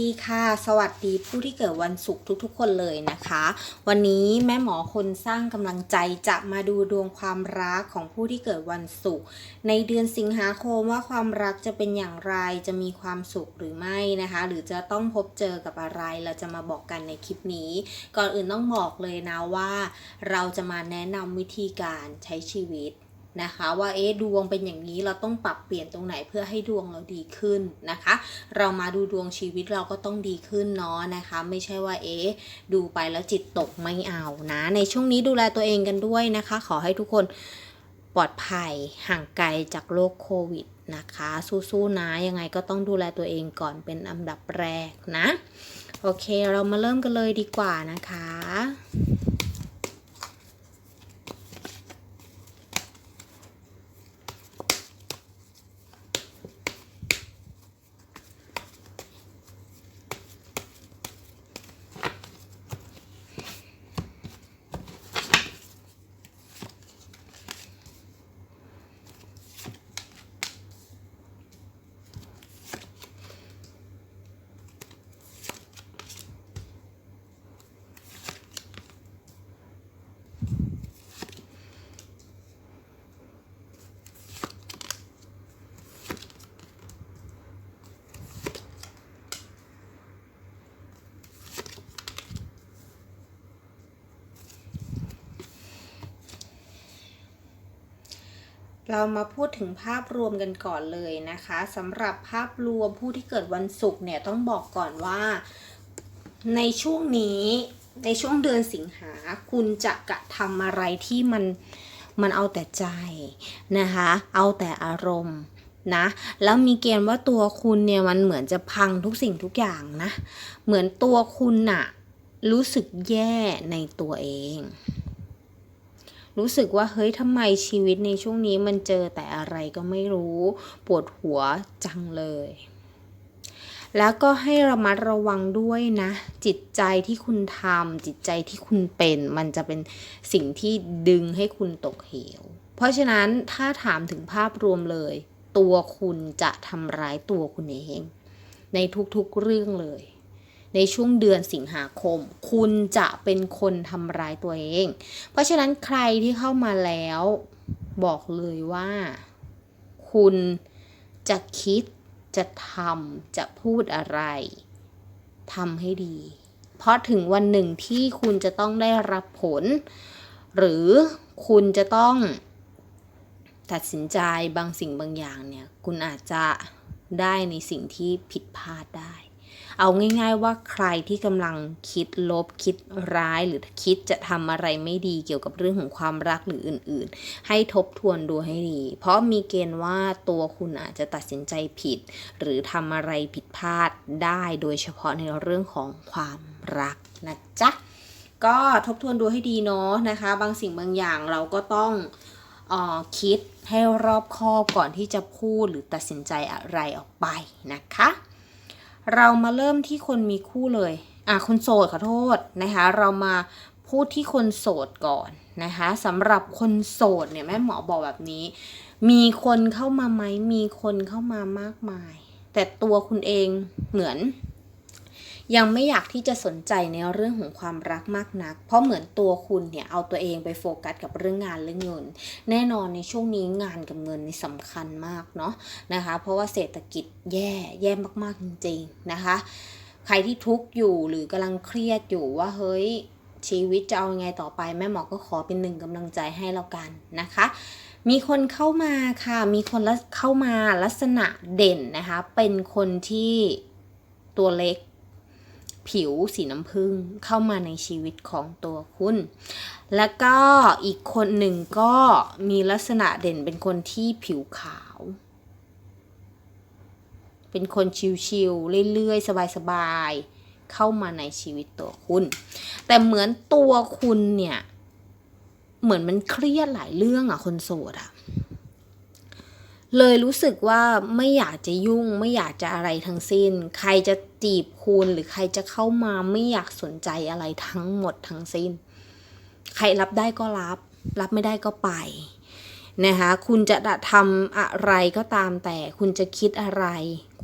ดีค่ะ สวัสดีผู้ที่เกิดวันศุกร์ทุกๆ คนเลยนะคะ วันนี้แม่หมอคนสร้างกำลังใจจะมาดูดวงความรักของผู้ที่เกิดวันศุกร์ในเดือนสิงหาคมว่าความรักจะเป็นอย่างไรจะมีความสุขหรือไม่นะคะ หรือจะต้องพบเจอกับอะไรเราจะมาบอกกันในคลิปนี้ ก่อนอื่นต้องบอกเลยนะว่า เราจะมาแนะนำวิธีการใช้ชีวิต นะคะ ว่าเอ๊ะดวงเป็นอย่างนี้เราต้องปรับเปลี่ยนตรงไหนเพื่อให้ดวงเราดีขึ้นนะคะ เรามาดูดวงชีวิตเราก็ต้องดีขึ้นเนาะนะคะ ไม่ใช่ว่าเอ๊ะดูไปแล้วจิตตกไม่เอานะ ในช่วงนี้ดูแลตัวเองกันด้วยนะคะ ขอให้ทุกคนปลอดภัยห่างไกลจากโรคโควิดนะคะ สู้ๆนะยังไงก็ต้องดูแลตัวเองก่อนเป็นอันดับแรกนะ โอเคเรามาเริ่มกันเลยดีกว่านะคะ เรามาพูดถึงภาพรวมกันก่อนเลยนะคะสำหรับภาพรวมผู้ที่เกิดวันศุกร์เนี่ยต้องบอกก่อนว่า ในช่วงนี้ในช่วงเดือนสิงหาคุณจะกระทำอะไรที่มันมันเอาแต่ใจนะคะ เอาแต่อารมณ์นะแล้วมีเกณฑ์ว่าตัวคุณเนี่ยมันเหมือนจะพังทุกสิ่งทุกอย่างนะ เหมือนตัวคุณน่ะรู้สึกแย่ในตัวเอง รู้สึกว่าเฮ้ยทำไมชีวิตในช่วงนี้มันเจอแต่อะไรก็ไม่รู้ ปวดหัวจังเลย แล้วก็ให้ระมัดระวังด้วยนะ จิตใจที่คุณทำจิตใจที่คุณเป็น มันจะเป็นสิ่งที่ดึงให้คุณตกเหว เพราะฉะนั้นถ้าถามถึงภาพรวมเลย ตัวคุณจะทำร้ายตัวคุณเอง ในทุกๆเรื่องเลย ในช่วงเดือนสิงหาคม คุณจะเป็นคนทำร้ายตัวเอง เพราะฉะนั้นใครที่เข้ามาแล้วบอกเลยว่า คุณจะคิดจะทำจะพูดอะไรทำให้ดี เพราะถึงวันหนึ่งที่คุณจะต้องได้รับผล หรือคุณจะต้องตัดสินใจบางสิ่งบางอย่างเนี่ย คุณอาจจะได้ในสิ่งที่ผิดพลาดได้ เอาง่าย ๆ ว่าใครที่กำลังคิดลบคิดร้ายหรือคิดจะทำอะไรไม่ดีเกี่ยวกับเรื่องของความรักหรืออื่น ๆ ให้ทบทวนดูให้ดี เพราะมีเกณฑ์ว่าตัวคุณอาจจะตัดสินใจผิด หรือทำอะไรผิดพลาดได้โดยเฉพาะในเรื่องของความรักนะจ๊ะก็ทบทวนดูให้ดีเนาะนะคะ บางสิ่งบางอย่างเราก็ต้องออคิดให้รอบคอบก่อนที่จะพูดหรือตัดสินใจอะไรออกไปนะคะ เรามาเริ่มที่คนมีคู่เลย อะคนโสดขอโทษนะคะ เรามาพูดที่คนโสดก่อนนะคะสำหรับคนโสดเนี่ยแม่หมอบอกแบบนี้ มีคนเข้ามาไหมมีคนเข้ามามากมาย แต่ตัวคุณเองเหมือน ยังไม่อยากที่จะสนใจในเรื่องของความรักมากนัก เพราะเหมือนตัวคุณเนี่ยเอาตัวเองไปโฟกัสกับเรื่องงานเรื่องเงิน แน่นอนในช่วงนี้งานกับเงินนี่สำคัญมากเนาะนะคะ เพราะว่าเศรษฐกิจแย่แย่มากๆจริงๆนะคะ ใครที่ทุกข์อยู่หรือกำลังเครียดอยู่ว่าเฮ้ยชีวิตจะเอายังไงต่อไปแม่หมอก็ขอเป็นหนึ่งกำลังใจให้แล้วกันนะคะ มีคนเข้ามาค่ะ มีคนเข้ามาลักษณะเด่นนะคะ เป็นคนที่ตัวเล็ก ผิวสีน้ำผึ้งเข้ามาในชีวิตของตัวคุณ แล้วก็อีกคนหนึ่งก็มีลักษณะเด่นเป็นคนที่ผิวขาว เป็นคนชิวๆเรื่อยๆ สบายๆ เข้ามาในชีวิตตัวคุณ แต่เหมือนตัวคุณเนี่ย เหมือนมันเครียดหลายเรื่องอะคนโสดอะ เลยรู้สึกว่าไม่อยากจะยุ่ง ไม่อยากจะอะไรทั้งสิ้น ใครจะจีบคุณหรือใครจะเข้ามาไม่อยากสนใจอะไรทั้งหมดทั้งสิ้น ใครรับได้ก็รับ รับไม่ได้ก็ไปนะคะคุณจะทำอะไรก็ตามแต่ คุณจะคิดอะไร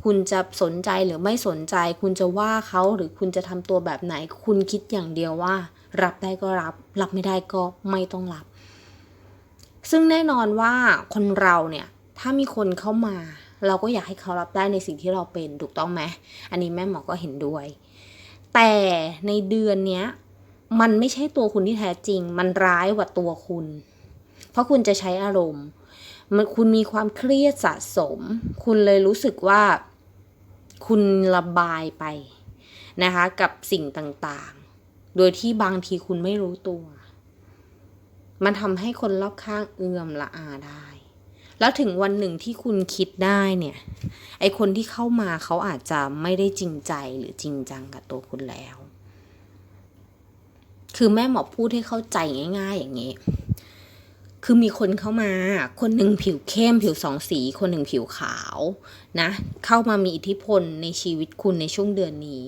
คุณจะสนใจหรือไม่สนใจ คุณจะว่าเขาหรือคุณจะทำตัวแบบไหน คุณคิดอย่างเดียวว่า รับได้ก็รับ รับไม่ได้ก็ไม่ต้องรับ ซึ่งแน่นอนว่าคนเราเนี่ย ถ้ามีคนเข้ามา เราก็อยากให้เขารับได้ในสิ่งที่เราเป็นถูกต้องไหมอันนี้แม่หมอก็เห็นด้วย แต่ในเดือนเนี้ยมันไม่ใช่ตัวคุณที่แท้จริง มันร้ายกว่าตัวคุณ เพราะคุณจะใช้อารมณ์มันคุณมีความเครียดสะสม คุณเลยรู้สึกว่า คุณระบายไปนะคะ กับสิ่งต่างๆ โดยที่บางทีคุณไม่รู้ตัว มันทำให้คนรอบข้างเอื่อมละอาได้ แล้วถึงวันหนึ่งที่คุณคิดได้เนี่ย ไอคนที่เข้ามาเขาอาจจะไม่ได้จริงใจหรือจริงจังกับตัวคุณแล้ว คือแม่หมอพูดให้เข้าใจง่าย ๆ อย่างนี้ คือมีคนเข้ามา คนหนึ่งผิวเข้ม ผิวสองสี คนหนึ่งผิวขาวนะ เข้ามามีอิทธิพลในชีวิตคุณในช่วงเดือนนี้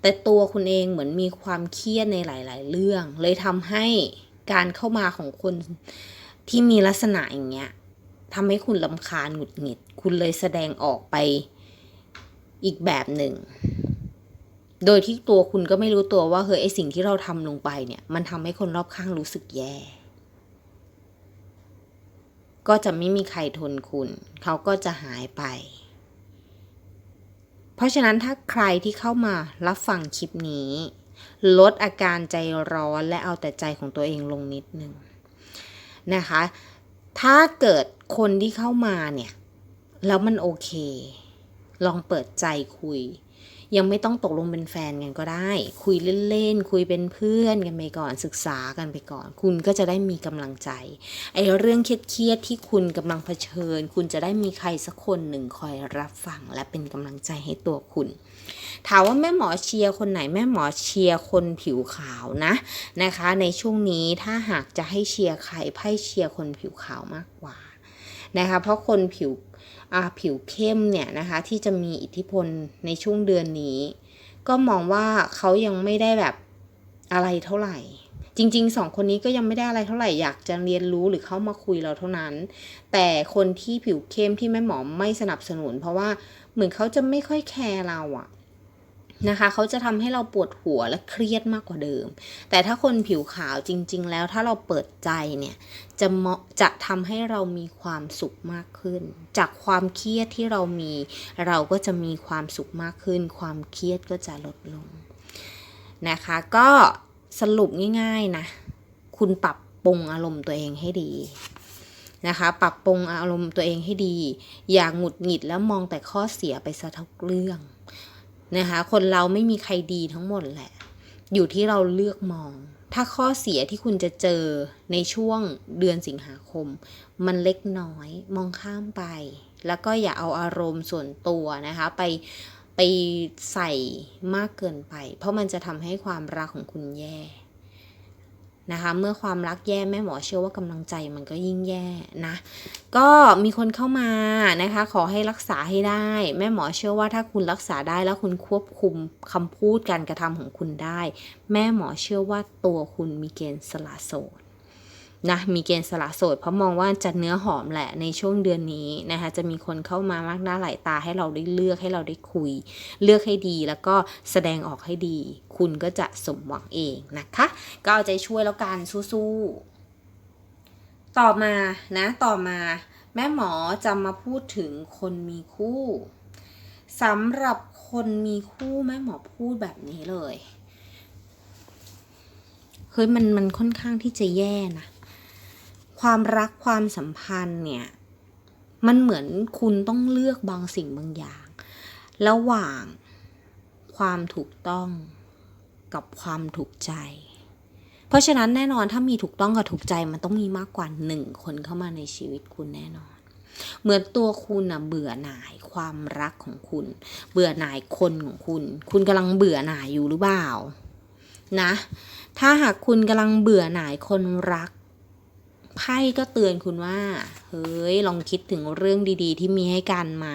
แต่ตัวคุณเองเหมือนมีความเครียดในหลาย ๆ เรื่อง เลยทำให้การเข้ามาของคนที่มีลักษณะอย่างเงี้ย ทำให้คุณลำคาญหงุดหงิด คุณเลยแสดงออกไปอีกแบบหนึ่ง โดยที่ตัวคุณก็ไม่รู้ตัวว่าเฮ้ยไอสิ่งที่เราทำลงไปเนี่ย มันทำให้คนรอบข้างรู้สึกแย่ ก็จะไม่มีใครทนคุณ เขาก็จะหายไป เพราะฉะนั้นถ้าใครที่เข้ามารับฟังคลิปนี้ ลดอาการใจร้อนและเอาแต่ใจของตัวเองลงนิดนึงนะคะ ถ้าเกิดคนที่เข้ามาเนี่ย แล้วมันโอเค ลองเปิดใจคุย ยังไม่ต้องตกลงเป็นแฟนกันก็ได้ คุยเล่นๆคุยเป็นเพื่อนกันไปก่อนศึกษากันไปก่อน คุณก็จะได้มีกำลังใจไอ้เรื่องเครียดๆที่คุณกำลังเผชิญ คุณจะได้มีใครสักคนหนึ่งคอยรับฟังและเป็นกำลังใจให้ตัวคุณ ถามว่าแม่หมอเชียร์คนไหนแม่หมอเชียร์คนผิวขาวนะนะคะ ในช่วงนี้ถ้าหากจะให้เชียร์ใครไพ่เชียร์คนผิวขาวมากกว่านะคะเพราะคนผิว ผิวเข้มเนี่ยนะคะที่จะมีอิทธิพลในช่วงเดือนนี้ ก็มองว่าเขายังไม่ได้แบบอะไรเท่าไหร่ จริงๆสองคนนี้ก็ยังไม่ได้อะไรเท่าไหร่อยากจะเรียนรู้หรือเข้ามาคุยเราเท่านั้น แต่คนที่ผิวเข้มที่แม่หมอไม่สนับสนุน เพราะว่าเหมือนเขาจะไม่ค่อยแคร์เราอะ นะคะเขาจะทำให้เราปวดหัวและเครียดมากกว่าเดิม แต่ถ้าคนผิวขาวจริง ๆ แล้วถ้าเราเปิดใจเนี่ยจะเหมาะจะทำให้เรามีความสุขมากขึ้น จากความเครียดที่เรามี เราก็จะมีความสุขมากขึ้น ความเครียดก็จะลดลงนะคะก็สรุปง่าย ๆนะ คุณปรับปรุงอารมณ์ตัวเองให้ดีนะคะปรับปรุงอารมณ์ตัวเองให้ดี อย่าหงุดหงิดแล้วมองแต่ข้อเสียไปซะทุกเรื่อง นะคะ คนเราไม่มีใครดีทั้งหมดแหละ อยู่ที่เราเลือกมอง ถ้าข้อเสียที่คุณจะเจอในช่วงเดือนสิงหาคม มันเล็กน้อยมองข้ามไป แล้วก็อย่าเอาอารมณ์ส่วนตัวนะคะ ไปไปใส่มากเกินไป เพราะมันจะทำให้ความรักของคุณแย่ นะคะ เมื่อความรักแย่แม่หมอเชื่อว่ากำลังใจมันก็ยิ่งแย่นะ ก็มีคนเข้ามานะคะ ขอให้รักษาให้ได้ แม่หมอเชื่อว่าถ้าคุณรักษาได้แล้วคุณควบคุมคำพูดการกระทำของคุณได้ แม่หมอเชื่อว่าตัวคุณมีเกณฑ์สละโสด นะมีเกณฑ์สละโสด เพราะมองว่าจะเนื้อหอมแหละในช่วงเดือนนี้นะคะจะมีคนเข้ามามากหน้าหลายตาให้เราได้เลือกให้เราได้คุย เลือกให้ดีแล้วก็แสดงออกให้ดี คุณก็จะสมหวังเองนะคะ ก็เอาใจช่วยแล้วกันสู้ๆต่อมานะต่อมาแม่หมอจะมาพูดถึงคนมีคู่สำหรับคนมีคู่แม่หมอพูดแบบนี้เลยเฮ้ยมันมันค่อนข้างที่จะแย่นะ ความรักความสัมพันธ์เนี่ย มันเหมือนคุณต้องเลือกบางสิ่งบางอย่าง ระหว่างความถูกต้องกับความถูกใจ เพราะฉะนั้นแน่นอนถ้ามีถูกต้องกับถูกใจมันต้องมีมากกว่าหนึ่งคนเข้ามาในชีวิตคุณแน่นอน เหมือนตัวคุณอะเบื่อหน่ายความรักของคุณ เบื่อหน่ายคนของคุณ คุณกำลังเบื่อหน่ายอยู่หรือเปล่านะ ถ้าหากคุณกำลังเบื่อหน่ายคนรัก ไพ่ก็เตือนคุณว่า เฮ้ย ลองคิดถึงเรื่องดีๆ ที่มีให้กันไหม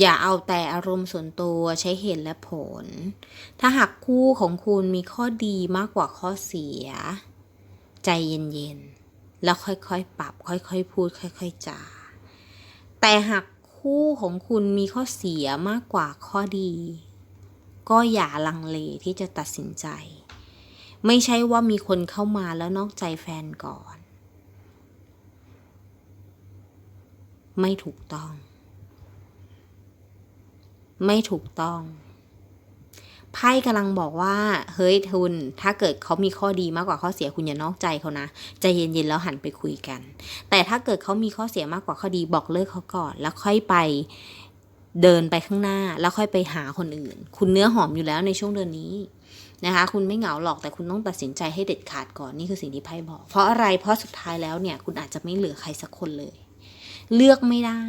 อย่าเอาแต่อารมณ์ส่วนตัวใช้เหตุและผล ถ้าหากคู่ของคุณมีข้อดีมากกว่าข้อเสีย ใจเย็นๆ แล้วค่อยๆ ปรับ ค่อยๆ พูด ค่อยๆ จา แต่หากคู่ของคุณมีข้อเสียมากกว่าข้อดี ก็อย่าลังเลที่จะตัดสินใจ ไม่ใช่ว่ามีคนเข้ามาแล้วนอกใจแฟนก่อน ไม่ถูกต้อง ไม่ถูกต้องไพ่กำลังบอกว่า เฮ้ยทุน ถ้าเกิดเขามีข้อดีมากกว่าข้อเสียคุณอย่านอกใจเขานะใจเย็นๆแล้วหันไปคุยกัน แต่ถ้าเกิดเขามีข้อเสียมากกว่าข้อดีบอกเลิกเขาก่อน แล้วค่อยไปเดินไปข้างหน้า แล้วค่อยไปหาคนอื่น คุณเนื้อหอมอยู่แล้วในช่วงเดือนนี้ นะคะ คุณไม่เหงาหรอกแต่คุณต้องตัดสินใจให้เด็ดขาดก่อนนี่คือสิ่งที่ไพ่บอก เพราะอะไรเพราะสุดท้ายแล้วเนี่ย คุณอาจจะไม่เหลือใครสักคนเลย เลือกไม่ได้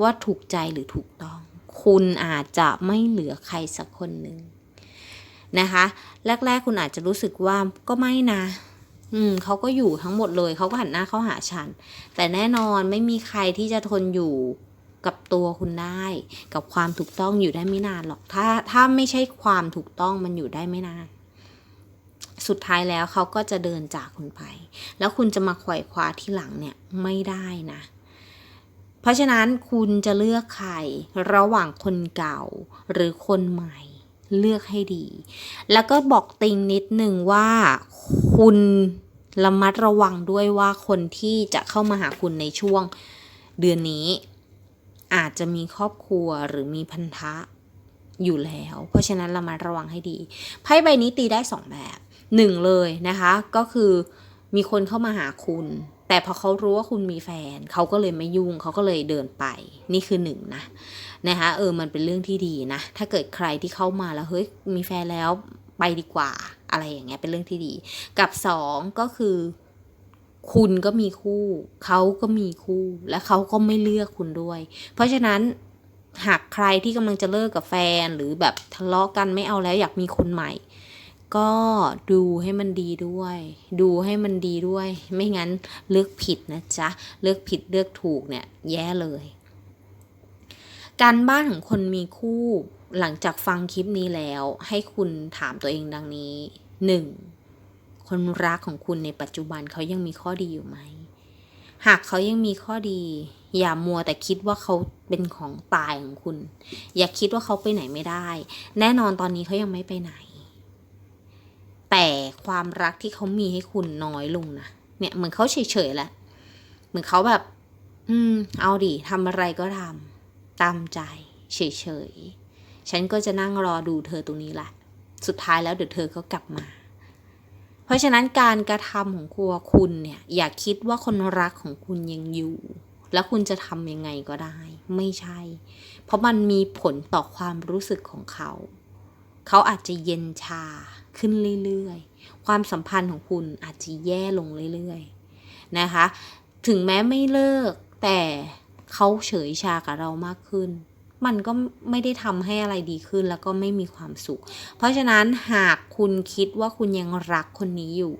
ว่าถูกใจหรือถูกต้อง คุณอาจจะไม่เหลือใครสักคนหนึ่งนะคะ แรก ๆ คุณอาจจะรู้สึกว่าก็ไม่นะอืมเขาก็อยู่ทั้งหมดเลยเขาก็หันหน้าเข้าหาฉัน แต่แน่นอนไม่มีใครที่จะทนอยู่ กับตัวคุณได้ กับความถูกต้องอยู่ได้ไม่นานหรอก ถ้าถ้าไม่ใช่ความถูกต้องมันอยู่ได้ไม่นาน สุดท้ายแล้วเขาก็จะเดินจากคุณไป แล้วคุณจะมาขว่คว้าที่หลังเนี่ยไม่ได้นะ เพราะฉะนั้นคุณจะเลือกใครระหว่างคนเก่าหรือคนใหม่เลือกให้ดี แล้วก็บอกติงนิดหนึ่งว่าคุณระมัดระวังด้วยว่าคนที่จะเข้ามาหาคุณในช่วงเดือนนี้ อาจจะมีครอบครัวหรือมีพันธะอยู่แล้ว เพราะฉะนั้นเระมัดระวังให้ดี ไพ่ใบนี้ตีได้สองแบบหนึ่งเลยนะคะ ก็คือมีคนเข้ามาหาคุณ แต่พอเขารู้ว่าคุณมีแฟน เขาก็เลยไม่ยุ่งเขาก็เลยเดินไป นี่คือหนึ่งนะนะคะเออมันเป็นเรื่องที่ดีนะ ถ้าเกิดใครที่เข้ามาแล้วเฮ้ยมีแฟนแล้วไปดีกว่า อะไรอย่างเงี้ยเป็นเรื่องที่ดี กับสองก็คือ คุณก็มีคู่ เขาก็มีคู่ และเขาก็ไม่เลือกคุณด้วย เพราะฉะนั้นหากใครที่กำลังจะเลิกกับแฟนหรือแบบทะเลาะกันไม่เอาแล้วอยากมีคนใหม่ ก็ดูให้มันดีด้วย ดูให้มันดีด้วย ไม่งั้นเลือกผิดนะจ๊ะ เลือกผิดเลือกถูกเนี่ยแย่เลย การบ้านของคนมีคู่หลังจากฟังคลิปนี้แล้ว ให้คุณถามตัวเองดังนี้หนึ่ง คนรักของคุณในปัจจุบันเขายังมีข้อดีอยู่ไหม หากเขายังมีข้อดี อย่ามัวแต่คิดว่าเขาเป็นของตายของคุณ อย่าคิดว่าเขาไปไหนไม่ได้ แน่นอนตอนนี้เขายังไม่ไปไหน แต่ความรักที่เขามีให้คุณน้อยลงนะเนี่ยเหมือนเขาเฉยๆแหละเหมือนเขาแบบ อืม เอาดิทำอะไรก็ทำตามใจ เฉยๆฉันก็จะนั่งรอดูเธอตรงนี้แหละ สุดท้ายแล้วเดี๋ยวเธอก็กลับมา เพราะฉะนั้นการกระทำของครัวคุณเนี่ยอย่าคิดว่าคนรักของคุณยังอยู่ แล้วคุณจะทำยังไงก็ได้ ไม่ใช่ เพราะมันมีผลต่อความรู้สึกของเขา เขาอาจจะเย็นชาขึ้นเรื่อยๆ ความสัมพันธ์ของคุณอาจจะแย่ลงเรื่อยๆนะคะ ถึงแม้ไม่เลิกแต่เขาเฉยชากับเรามากขึ้น มันก็ไม่ได้ทำให้อะไรดีขึ้นแล้วก็ไม่มีความสุข เพราะฉะนั้นหากคุณคิดว่าคุณยังรักคนนี้อยู่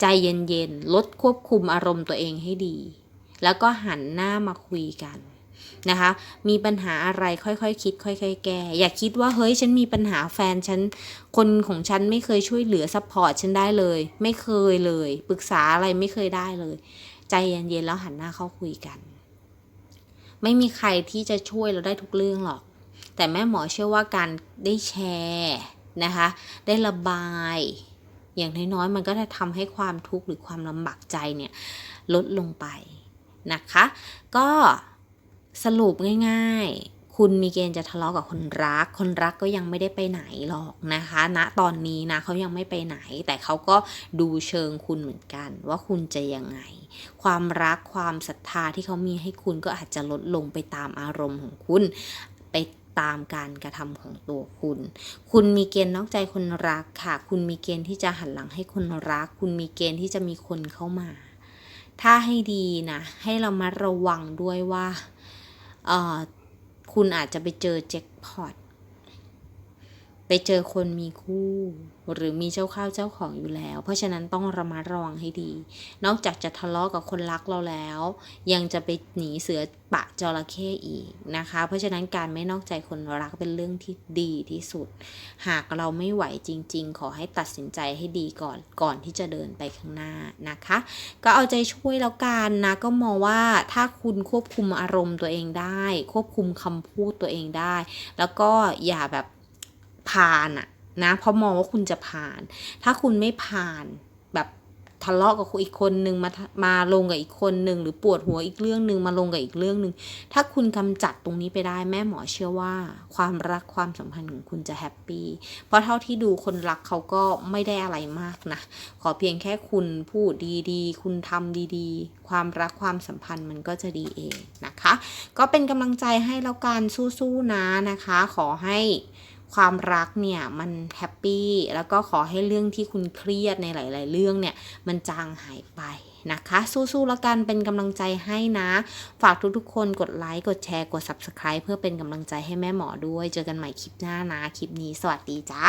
ใจเย็นๆ ลดควบคุมอารมณ์ตัวเองให้ดี แล้วก็หันหน้ามาคุยกันนะคะ มีปัญหาอะไรค่อยๆคคิด ค่อยๆ แก้ อย่าคิดว่าเฮ้ยฉันมีปัญหาแฟนฉัน คนของฉันไม่เคยช่วยเหลือซัพพอร์ตฉันได้เลย ไม่เคยเลย ปรึกษาอะไรไม่เคยได้เลย ใจเย็นๆแล้วหันหน้าเข้าคุยกัน ไม่มีใครที่จะช่วยเราได้ทุกเรื่องหรอก แต่แม่หมอเชื่อว่าการได้แชร์นะคะ ได้ระบาย อย่างน้อยๆมันก็จะทำให้ความทุกข์หรือความลำบากใจเนี่ยลดลงไปนะคะ ก็สรุปง่ายๆ คุณมีเกณฑ์จะทะเลาะกับคนรัก คนรักก็ยังไม่ได้ไปไหนหรอกนะคะณตอนนี้นะเขายังไม่ไปไหน แต่เขาก็ดูเชิงคุณเหมือนกัน ว่าคุณจะยังไง ความรักความศรัทธาที่เขามีให้คุณก็อาจจะลดลงไปตามอารมณ์ของคุณไปตามการกระทำของตัวคุณ คุณมีเกณฑ์นอกใจคนรักค่ะ คุณมีเกณฑ์ที่จะหันหลังให้คนรัก คุณมีเกณฑ์ที่จะมีคนเข้ามา ถ้าให้ดีนะ ให้เรามาระวังด้วยว่าเอ่อ คุณอาจจะไปเจอแจ็คพอต ไปเจอคนมีคู่ หรือมีเจ้าข้าวเจ้าของอยู่แล้ว เพราะฉะนั้นต้องระมัดระวังให้ดี นอกจากจะทะเลาะกับคนรักเราแล้ว ยังจะไปหนีเสือปะจระเข้อีกนะคะ เพราะฉะนั้นการไม่นอกใจคนรักเป็นเรื่องที่ดีที่สุด หากเราไม่ไหวจริง ๆ ขอให้ตัดสินใจให้ดีก่อนก่อนที่จะเดินไปข้างหน้านะคะ ก็เอาใจช่วยแล้วกันนะก็มองว่าถ้าคุณควบคุมอารมณ์ตัวเองได้ ควบคุมคำพูดตัวเองได้ แล้วก็อย่าแบบ ผ่านอะนะเพราะมองว่าคุณจะผ่าน ถ้าคุณไม่ผ่านแบบทะเลาะกับอีกคนนึงมามาลงกับอีกคนนึงหรือปวดหัวอีกเรื่องนึงมาลงกับอีกเรื่องนึง ถ้าคุณกำจัดตรงนี้ไปได้แม่หมอเชื่อว่า ความรักความสัมพันธ์ของคุณจะแฮปปี้เพราะเท่าที่ดูคนรักเขาก็ไม่ได้อะไรมากนะ ขอเพียงแค่คุณพูดดีๆ คุณทำดีๆ ความรักความสัมพันธ์มันก็จะดีเองนะคะ ก็เป็นกำลังใจให้แล้วกันสู้ๆนะนะคะ ขอให้ ความรักเนี่ยมันแฮปปี้แล้วก็ขอให้เรื่องที่คุณเครียดในหลาย ๆ เรื่องเนี่ยมันจางหายไปนะคะ สู้ๆแล้วกันเป็นกำลังใจให้นะ ฝากทุกๆ คนกดไลค์กดแชร์กด subscribe เพื่อเป็นกำลังใจให้แม่หมอด้วย เจอกันใหม่คลิปหน้านะ คลิปนี้สวัสดีจ้า